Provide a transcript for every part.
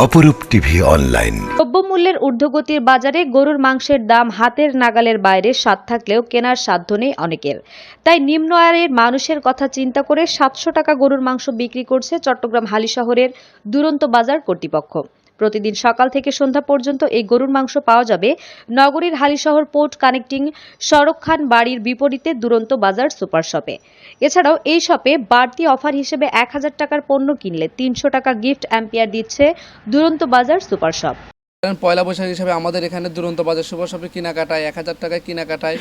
অপরূপ TV online. দ্রব্যমূল্যের ঊর্ধ্বগতির বাজারে গরুর মাংসের দাম হাতের নাগালের বাইরে স্বাদ থাকলেও কেনার সাধ্য নেই অনেকের। তাই নিম্ন আয়ের মানুষের কথা চিন্তা করে সাতশো টাকা গরুর মাংস বিক্রি করছে চট্টগ্রাম হালি শহরের দুরন্ত বাজার কর্তৃপক্ষ। প্রতিদিন সকাল থেকে সন্ধ্যা পর্যন্ত এই গরুর মাংস পাওয়া যাবে। নগরীর হালিশহর পোর্ট কানেক্টিং সড়ক খান বাড়ির বিপরীতে দুরন্ত বাজার সুপার শপে। এছাড়াও এই শপে বাড়তি অফার হিসেবে এক হাজার টাকার পণ্য কিনলে তিনশো টাকা গিফট অ্যাম্পিয়ার দিচ্ছে দুরন্ত বাজার সুপার শপ। পয়লা বৈশাখ হিসাবে আমাদের এখানে দুরন্ত বাজার সুপার শপে কেনাকাটায়, এক হাজার টাকায় কেনাকাটায়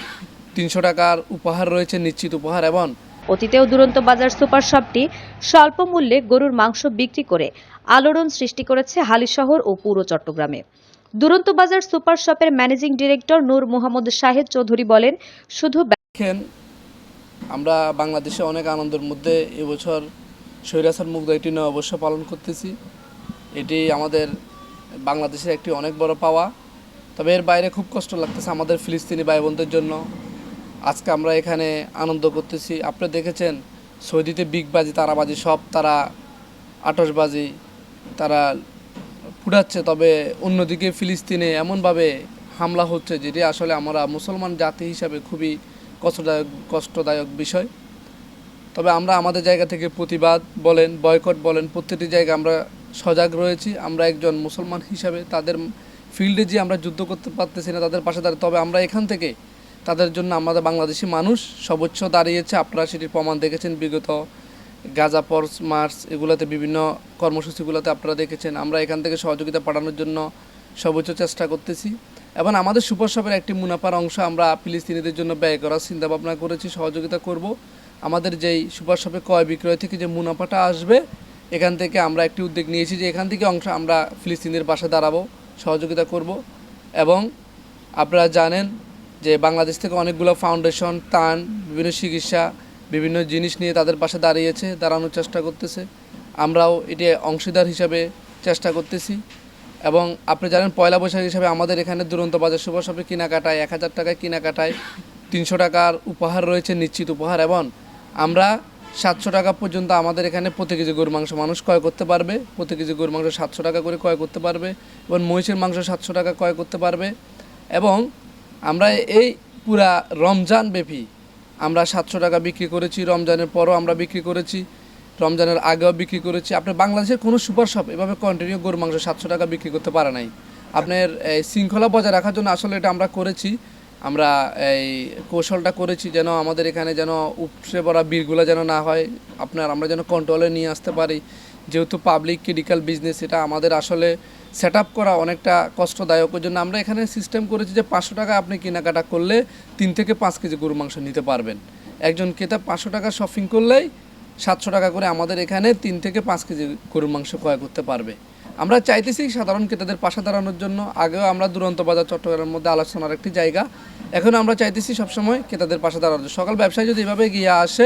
তিনশো টাকার উপহার রয়েছে, নিশ্চিত উপহার। এবং অতীতেও দুরন্ত বাজার সুপার শপটি স্বল্প মূল্যে গরুর মাংস বিক্রি করে আলোড়ন সৃষ্টি করেছে হালিশহর ও পুরো চট্টগ্রামে। দুরন্ত বাজার সুপার শপের ম্যানেজিং ডিরেক্টর নূর মোহাম্মদ শাহেদ চৌধুরী বলেন, শুধু আমরা বাংলাদেশে অনেক আনন্দের মধ্যে এবছর স্বৈরাচার মুগ্ধ একটি নববর্ষ পালন করতেছি। এটি আমাদের বাংলাদেশের একটি অনেক বড় পাওয়া। তবে এর বাইরে খুব কষ্ট লাগতেছে আমাদের ফিলিস্তিনি ভাই বোনদের জন্য। আজকে আমরা এখানে আনন্দ করতেছি। আপনি দেখেছেন সৌদিতে বিগবাজি তারাবাজি সব তারা আটসবাজি তারা ফুটাচ্ছে। তবে অন্যদিকে ফিলিস্তিনে এমনভাবে হামলা হচ্ছে যেটি আসলে আমরা মুসলমান জাতি হিসাবে খুবই কষ্টদায়ক কষ্টদায়ক বিষয়। তবে আমরা আমাদের জায়গা থেকে প্রতিবাদ বলেন, বয়কট বলেন, প্রত্যেকটি জায়গায় আমরা সজাগ রয়েছি। আমরা একজন মুসলমান হিসাবে তাদের ফিল্ডে যে আমরা যুদ্ধ করতে পারতেছি না তাদের পাশে দাঁড়িয়ে তবে আমরা এখান থেকে তাদের জন্য আমাদের বাংলাদেশি মানুষ সর্বোচ্চ দাঁড়িয়েছে। আপনারা সেটির প্রমাণ দেখেছেন, বিগত গাজা পর্স মার্চ এগুলোতে বিভিন্ন কর্মসূচিগুলোতে আপনারা দেখেছেন। আমরা এখান থেকে সহযোগিতা পাঠানোর জন্য সর্বোচ্চ চেষ্টা করতেছি। এবং আমাদের সুপারশপের একটি মুনাফার অংশ আমরা ফিলিস্তিনিদের জন্য ব্যয় করার চিন্তা ভাবনা করেছি, সহযোগিতা করব। আমাদের যেই সুপার শপে ক্রয় বিক্রয় থেকে যে মুনাফাটা আসবে, এখান থেকে আমরা একটি উদ্যোগ নিয়েছি যে এখান থেকে অংশ আমরা ফিলিস্তিনিদের পাশে দাঁড়াবো, সহযোগিতা করব। এবং আপনারা জানেন যে বাংলাদেশ থেকে অনেকগুলো ফাউন্ডেশন তান বিভিন্ন চিকিৎসা, বিভিন্ন জিনিস নিয়ে তাদের পাশে দাঁড়িয়েছে, দাঁড়ানোর চেষ্টা করতেছে। আমরাও এটি অংশীদার হিসাবে চেষ্টা করতেছি। এবং আপনি জানেন পয়লা বৈশাখ হিসাবে আমাদের এখানে দুরন্ত বাজার শুভ শপে কেনাকাটায় এক হাজার টাকায় কেনাকাটায় তিনশো টাকার উপহার রয়েছে, নিশ্চিত উপহার। এবং আমরা সাতশো টাকা পর্যন্ত আমাদের এখানে প্রতি কেজি গরুর মাংস মানুষ ক্রয় করতে পারবে। প্রতি কেজি গরুর মাংস সাতশো টাকা করে ক্রয় করতে পারবে। এবং মহিষের মাংস সাতশো টাকা ক্রয় করতে পারবে। এবং আমরা এই পুরা রমজান ব্যাপী আমরা সাতশো টাকা বিক্রি করেছি, রমজানের পরও আমরা বিক্রি করেছি, রমজানের আগেও বিক্রি করেছি। আপনার বাংলাদেশের কোনো সুপার শপ এভাবে কন্টিনিউ গরু মাংস সাতশো টাকা বিক্রি করতে পারে নাই। আপনার এই শৃঙ্খলা বজায় রাখার জন্য আসলে এটা আমরা করেছি। আমরা এই কৌশলটা করেছি যেন আমাদের এখানে যেন উপসে পড়া বীরগুলো যেন না হয়। আপনার আমরা যেন কন্ট্রোলে নিয়ে আসতে পারি। যেহেতু পাবলিক ক্রিটিক্যাল বিজনেস এটা আমাদের আসলে সেট করা অনেকটা কষ্টদায়ক। ওই জন্য আমরা এখানে সিস্টেম করেছি যে পাঁচশো টাকা আপনি কেনাকাটা করলে তিন থেকে পাঁচ কেজি গরু মাংস নিতে পারবেন। একজন ক্রেতা পাঁচশো টাকা শপিং করলেই সাতশো টাকা করে আমাদের এখানে তিন থেকে পাঁচ কেজি গরুর মাংস ক্রয় করতে পারবে। আমরা চাইতেছি সাধারণ ক্রেতাদের পাশে দাঁড়ানোর জন্য। আগেও আমরা দুরন্ত বাজার চট্টগ্রামের মধ্যে আলোচনার একটি জায়গা। এখন আমরা চাইতেছি সবসময় ক্রেতাদের পাশে দাঁড়ানোর। সকাল ব্যবসায় যদি এভাবে গিয়ে আসে,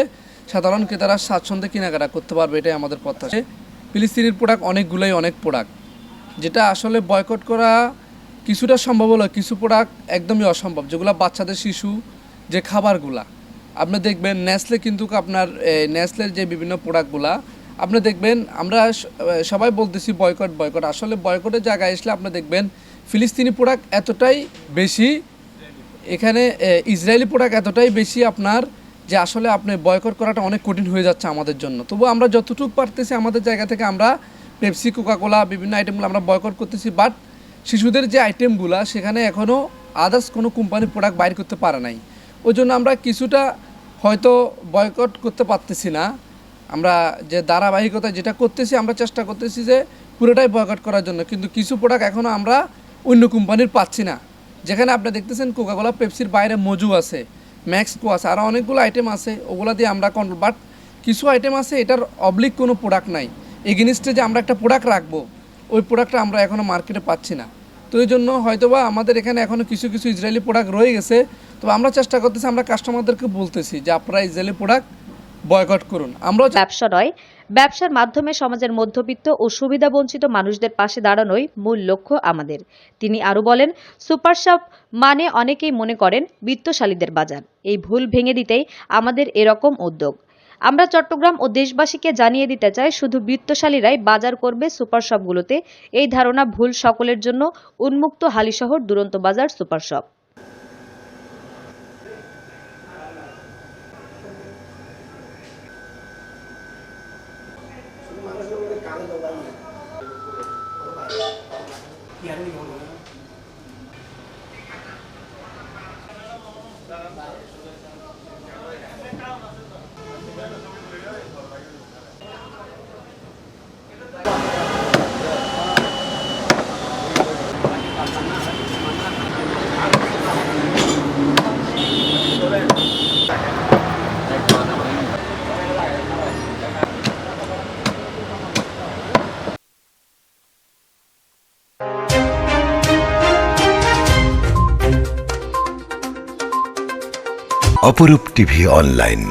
সাধারণ ক্রেতারা স্বাচ্ছন্দ্যে কেনাকাটা করতে পারবে, এটাই আমাদের প্রত্যাশা। ফিলিস্তিনির প্রোডাক্ট অনেকগুলোই অনেক প্রোডাক্ট যেটা আসলে বয়কট করা কিছুটা সম্ভব হলো, কিছু প্রোডাক্ট একদমই অসম্ভব। যেগুলো বাচ্চাদের শিশু, যে খাবারগুলা। আপনি দেখবেন নেসলে কিন্তু আপনার নেসলের যে বিভিন্ন প্রোডাক্টগুলা আপনি দেখবেন আমরা সবাই বলতেছি বয়কট বয়কট আসলে বয়কটের জায়গায় আসলে আপনি দেখবেন ফিলিস্তিনি প্রোডাক্ট এতটাই বেশি, এখানে ইসরায়েলি প্রোডাক্ট এতটাই বেশি আপনার যে আসলে আপনি বয়কট করাটা অনেক কঠিন হয়ে যাচ্ছে আমাদের জন্য। তবু আমরা যতটুকু পারতেছি আমাদের জায়গা থেকে আমরা পেপসি, কোকাকোলা, বিভিন্ন আইটেমগুলো আমরা বয়কট করতেছি বাট শিশুদের যে আইটেমগুলো সেখানে এখনও আদার্স কোনো কোম্পানির প্রোডাক্ট বাইর করতে পারে নাই। ওই জন্য আমরা কিছুটা হয়তো বয়কট করতে পারতেছি না। আমরা যে ধারাবাহিকতা যেটা করতেছি, আমরা চেষ্টা করতেছি যে পুরোটাই বয়কট করার জন্য, কিন্তু কিছু প্রোডাক্ট এখনও আমরা অন্য কোম্পানির পাচ্ছি না। যেখানে আপনি দেখতেছেন কোকাকোলা, পেপসির বাইরে মজু আছে, ম্যাক্সকো আছে আরও অনেকগুলো আইটেম আছে, ওগুলো দিয়ে আমরা কন্ট্রোল বাট কিছু আইটেম আছে, এটার অবলিক কোনো প্রোডাক্ট নাই। এগেনিস্টে যে আমরা একটা প্রোডাক্ট রাখব, ওই প্রোডাক্টটা আমরা এখনও মার্কেটে পাচ্ছি না। তো এই জন্য হয়তোবা আমাদের এখানে এখনও কিছু কিছু ইসরায়েলি প্রোডাক্ট রয়ে গেছে। তো আমরা চেষ্টা করতেছি, আমরা কাস্টমারদেরকে বলতেছি যে আপনারা ইসরায়েলি প্রোডাক্ট বয়কট করুন। আমরা ব্যবসা নয়, ব্যবসার মাধ্যমে সমাজের মধ্যবিত্ত ও সুবিধাবঞ্চিত মানুষদের পাশে দাঁড়ানোই মূল লক্ষ্য আমাদের। তিনি আরও বলেন, সুপার শপ মানে অনেকেই মনে করেন বিত্তশালীদের বাজার। এই ভুল ভেঙে দিতেই আমাদের এরকম উদ্যোগ। আমরা চট্টগ্রাম ও দেশবাসীকে জানিয়ে দিতে চাই, শুধু বৃত্তশালীরাই বাজার করবে সুপার শপগুলোতে। এই ধারণা ভুল সকলের জন্য, উন্মুক্ত Halishahar Duronto Bazar super shop. Aparup TV online.